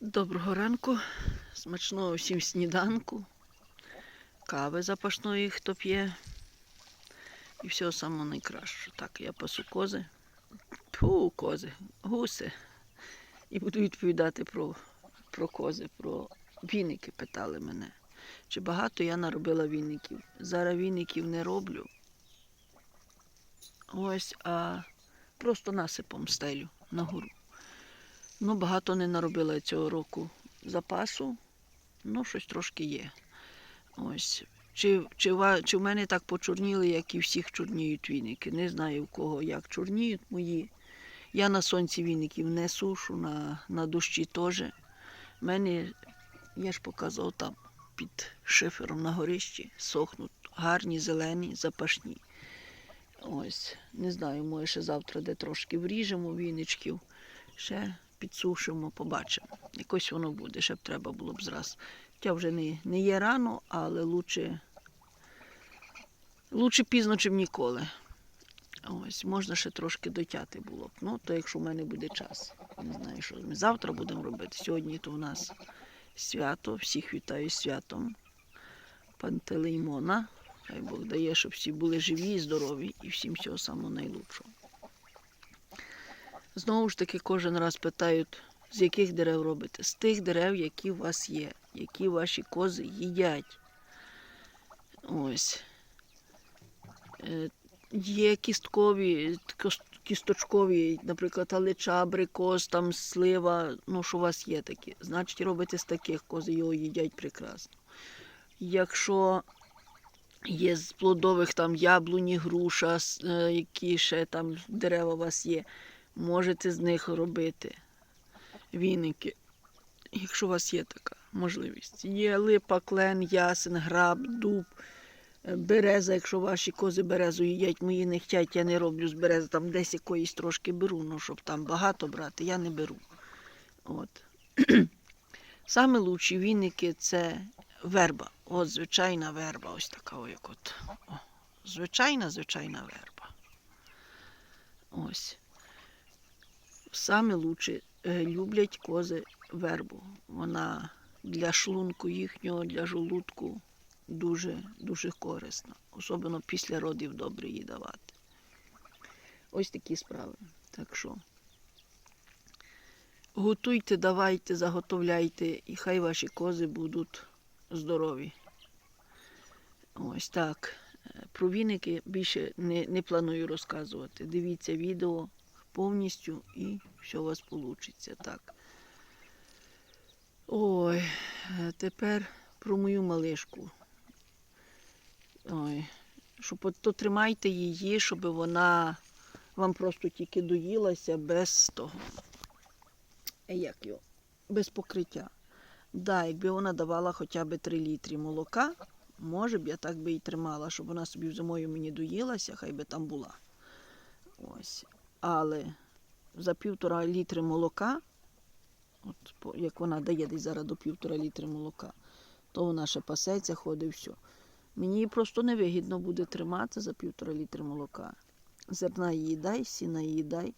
Доброго ранку, смачного всім сніданку, кави запашної, хто п'є. І всього самого найкращого. Так, я пасу кози. Фу, кози, гуси. І буду відповідати про, про кози, про віники питали мене. Чи багато я наробила віників? Зараз віників не роблю. Ось, а просто насипом стелю на гору. Ну, багато не наробила цього року запасу, ну, щось трошки є. Ось. Чи, чи, чи в мене так почорніли, як і всіх чорніють віники? Не знаю в кого як чорніють мої. Я на сонці віників не сушу, на, на дощі теж. У мене, я ж показував там під шифером на горищі, сохнуть гарні, зелені, запашні. Ось, не знаю, може ще завтра де трошки вріжемо віничків, ще підсушимо, побачимо. Якось воно буде, ще б треба було б зраз. Хоча вже не, не є рано, але лучше, лучше пізно, чим ніколи. Ось, можна ще трошки дотяти було б. Ну, то якщо в мене буде час. Не знаю, що ми завтра будемо робити. Сьогодні то в нас свято. Всіх вітаю з святом. Пантелеймона. Хай Бог дає, щоб всі були живі і здорові і всім всього самого найлучшого. Знову ж таки, кожен раз питають, з яких дерев робите? З тих дерев, які у вас є, які ваші кози їдять. Ось. Е, Є кісткові, кісточкові, наприклад, алеча, абрикос, там слива, ну, що у вас є такі. Значить, робите з таких кози, його їдять прекрасно. Якщо є з плодових там яблуні, груша, е, які ще там дерева у вас є, можете з них робити віники, якщо у вас є така можливість. Є липа, клен, ясен, граб, дуб, е, береза, якщо ваші кози березу їдять, мої не хтять, я не роблю з берези, там десь якоїсь трошки беру, ну щоб там багато брати, я не беру. От. Саме лучші віники це верба. От звичайна верба, ось така, о, як от. О, звичайна, звичайна верба. Ось. Саме лучше люблять кози вербу. Вона для шлунку їхнього, для желудку дуже, дуже корисна. Особливо після родів добре їй давати. Ось такі справи. Так що готуйте, давайте, заготовляйте, і хай ваші кози будуть здорові. Ось так. Е, Про віники більше не, не планую розказувати. Дивіться відео повністю і все у вас вийде. Так. Ой, тепер про мою малишку. Ой, щоб то тримайте її, щоб вона вам просто тільки доїлася без того. Е, Як його? Без покриття. Да, якби вона давала хоча б 3 літри молока, може б я так би і тримала, щоб вона собі зимою мені доїлася, хай би там була. Ось. Але за півтора літри молока, от як вона дає десь зараз до півтора літри молока, то вона ще пасеться, ходить все. Мені її просто невигідно буде тримати за півтора літри молока. Зерна їй дай, сіна їй дай.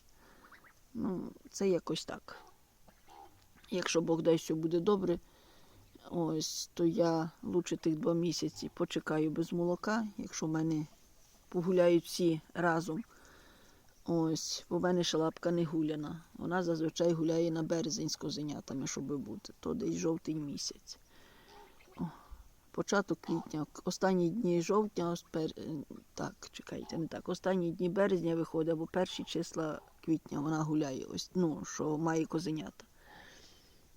Ну, це якось так. Якщо Бог дасть, все буде добре, ось, то я лучше тих два місяці почекаю без молока, якщо в мене погуляють всі разом. Ось, бо в мене шалапка не гуляна. Вона зазвичай гуляє на березень з козенятами, щоб бути. То десь жовтий місяць. О, початок квітня, останні дні жовтня, пер... е, так, чекайте, не так. Останні дні березня виходить, або перші числа квітня вона гуляє, ось, ну, що має козенята.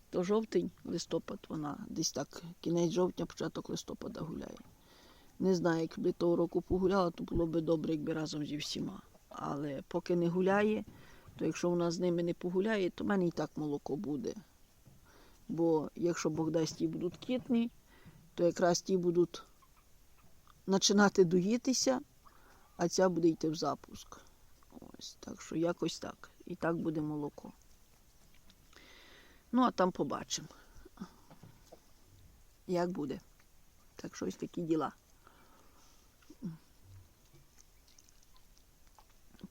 То жовтень, листопад вона десь так, кінець жовтня, початок листопада гуляє. Не знаю, якби того року погуляла, то було б добре, якби разом зі всіма. Але поки не гуляє, то якщо вона з ними не погуляє, то в мене і так молоко буде. Бо якщо Бог дасть ті будуть кітні, то якраз ті будуть починати доїтися, а ця буде йти в запуск. Ось, так що якось так. І так буде молоко. Ну, а там побачимо, як буде. Так що ось такі діла.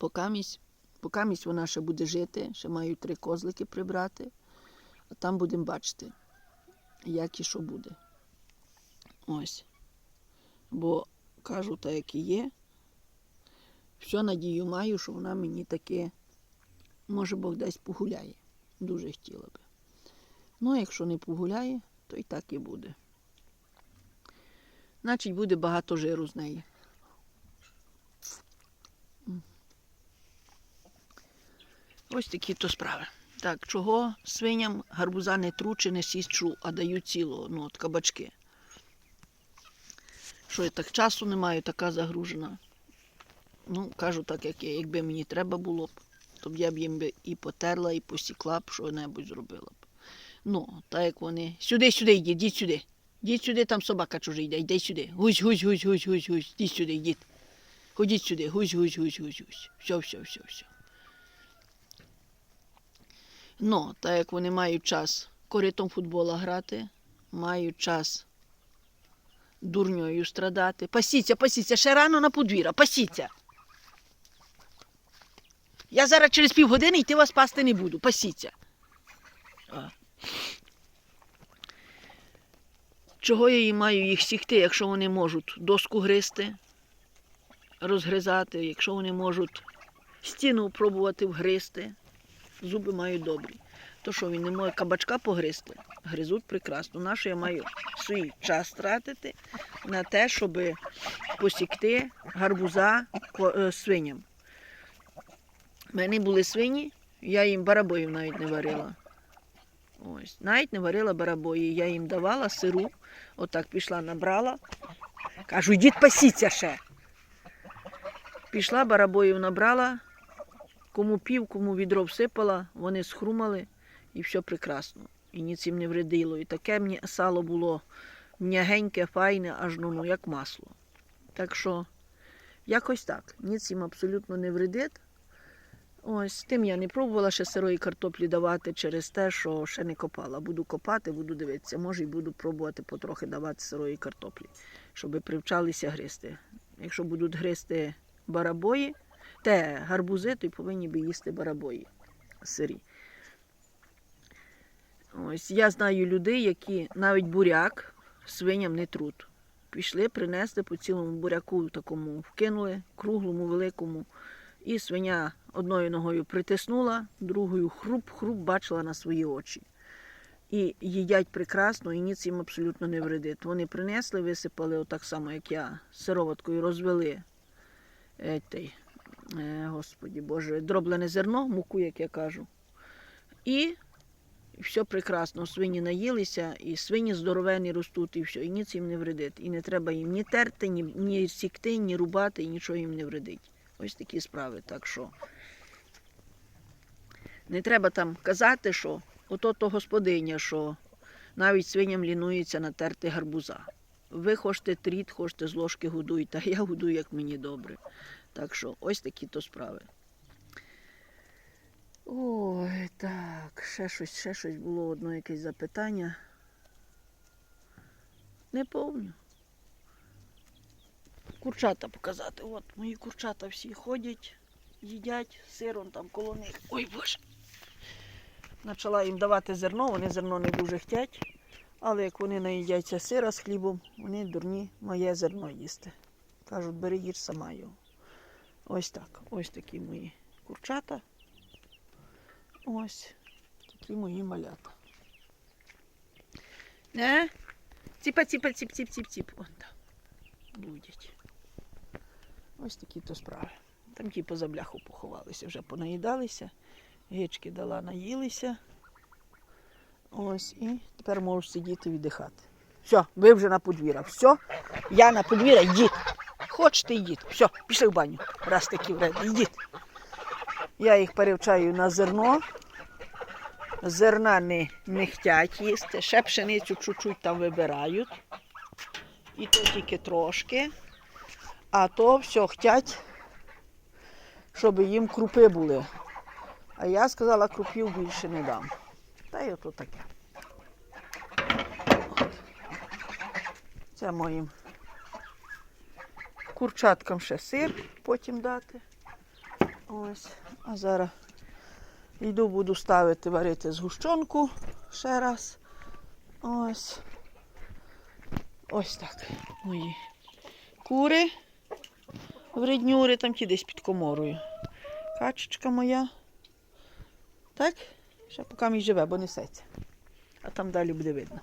Покамість, покамість вона ще буде жити, ще маю три козлики прибрати. А там будемо бачити, як і що буде. Ось. Бо кажу, так як і є. Все надію маю, що вона мені таки, може Бог десь погуляє. Дуже хотіла би. Ну, а якщо не погуляє, то і так і буде. Значить, буде багато жиру з неї. Ось такі то справи. Так, чого свиням гарбуза не тру чи не січу, а даю цілого, ну, от кабачки. Що я так часу не маю, така загружена. Ну, кажу так, як є. Якби мені треба було б, то б я б їм і потерла, і посікла б, що-небудь зробила б. Ну, так як вони. Сюди, сюди йдіть, йдіть сюди. Йдіть сюди, там собака чужий йде, йди сюди. Гусь, гусь, гусь, гусь, гусь, гусь. Йдіть сюди, йдіть. Ходіть сюди, гусь, гусь, гусь, гусь, гусь. Все, все, все, все. Ну, так як вони мають час коритом футбола грати, мають час дурньою страдати. Пасіться, пасіться, ще рано на подвір'я, пасіться. Я зараз через півгодини йти вас пасти не буду. Пасіться. Чого я їм маю їх сікти, якщо вони можуть доску гризти, розгризати, якщо вони можуть стіну пробувати вгризти, зуби мають добрі. То що він не може кабачка погризти, гризуть прекрасно. Нащо я маю свій час тратити на те, щоб посікти гарбуза е, свиням. У мене були свині, я їм барабоїв навіть не варила. Ось, навіть не варила барабої. Я їм давала сиру, отак пішла, набрала. Кажу, йдіть пасіться ще. Пішла, барабоїв набрала, кому пів, кому відро всипала, вони схрумали і все прекрасно. І ніц їм не вредило. І таке мені сало було м'ягеньке, файне, аж ну, ну як масло. Так що, якось так. Ніц їм абсолютно не вредить. Ось тим я не пробувала ще сирої картоплі давати через те, що ще не копала. Буду копати, буду дивитися. Може, і буду пробувати потрохи давати сирої картоплі, щоб привчалися гризти. Якщо будуть гризти барабої, те гарбузи, то й повинні би їсти барабої сирі. Ось я знаю людей, які навіть буряк свиням не труть. Пішли, принесли по цілому буряку такому вкинули, круглому, великому. І свиня одною ногою притиснула, другою хруп-хруп бачила на свої очі. І їдять прекрасно, і ніц їм абсолютно не вредить. Вони принесли, висипали отак само, як я, сироваткою розвели е, той, е, господі Боже, дроблене зерно, муку, як я кажу. І все прекрасно. Свині наїлися, і свині здоровені ростуть, і все, і ніц їм не вредить. І не треба їм ні терти, ні, ні сікти, ні рубати, і нічого їм не вредить. Ось такі справи. Так що не треба там казати, що ото то господиня, що навіть свиням лінується натерти гарбуза. Ви хочете тріт, хочете з ложки годуйте, а я годую, як мені добре. Так що ось такі то справи. Ой, так, ще щось, ще щось було одно якесь запитання. Не помню. Курчата показати. От мої курчата всі ходять, їдять сиром там коло них. Ой боже. Почала їм давати зерно, вони зерно не дуже хтять. Але як вони наїдяться сира з хлібом, вони дурні моє зерно їсти. Кажуть, бери їж сама його. Ось так. Ось такі мої курчата. Ось такі мої малята. Не? Ціпа, ціпа, ціп, ціп, ціп, ціп. Вон там. Будять. Ось такі то справи. Там ті поза бляху поховалися, вже понаїдалися. Гички дала, наїлися. Ось, і тепер можеш сидіти віддихати. Все, ви вже на подвір'я. Все, я на подвір'я, йдіть. Хочете, йдіть. Все, пішли в баню. Раз такі вредні, йдіть. Я їх перевчаю на зерно. Зерна не, не хтять їсти. Ще пшеницю чуть-чуть там вибирають. І то тільки трошки. А то все хтять, щоб їм крупи були. А я сказала, крупів більше не дам. Та й ото таке. Це моїм курчаткам ще сир потім дати. Ось. А зараз Йду, буду ставити варити згущенку ще раз. Ось. Ось так. Мої кури. Вреднюри, там ті десь під коморою. Качечка моя. Так? Ще поки мій живе, бо несеться. А там далі буде видно.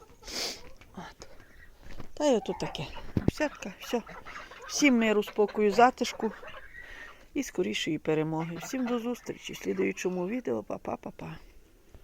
От. Та й ото таке. Всяка, все. Всім миру, спокою, затишку і скорішої перемоги. Всім до зустрічі в слідуючому відео. Па-па-па-па.